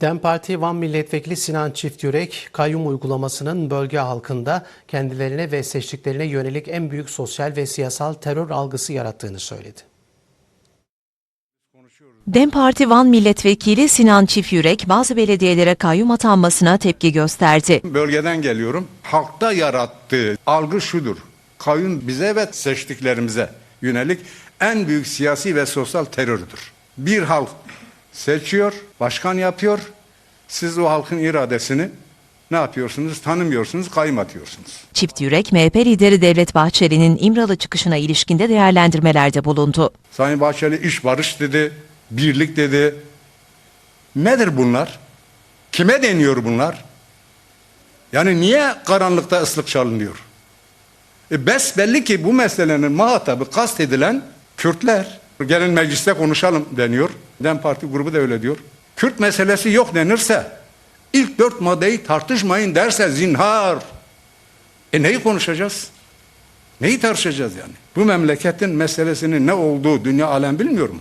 DEM Parti Van Milletvekili Sinan Çiftyürek, kayyum uygulamasının bölge halkında kendilerine ve seçtiklerine yönelik en büyük sosyal ve siyasal terör algısı yarattığını söyledi. DEM Parti Van Milletvekili Sinan Çifyürek bazı belediyelere kayyum atanmasına tepki gösterdi. Bölgeden geliyorum. Halkta yarattığı algı şudur. Kayyum bize ve seçtiklerimize yönelik en büyük siyasi ve sosyal terördür. Bir halk seçiyor, başkan yapıyor. Siz o halkın iradesini ne yapıyorsunuz? Tanımıyorsunuz, kayyum atıyorsunuz. Çiftyürek, MHP lideri Devlet Bahçeli'nin İmralı çıkışına ilişkinde değerlendirmelerde bulundu. Sayın Bahçeli iş barış dedi, birlik dedi. Nedir bunlar? Kime deniyor bunlar? Yani niye karanlıkta ıslık çalınıyor? E besbelli ki bu meselenin muhatabı kastedilen Kürtler. Gelin mecliste konuşalım deniyor. DEM Parti grubu da öyle diyor. Kürt meselesi yok denirse, ilk dört maddeyi tartışmayın derse zinhar. E neyi konuşacağız? Neyi tartışacağız yani? Bu memleketin meselesinin ne olduğu dünya alem bilmiyor mu?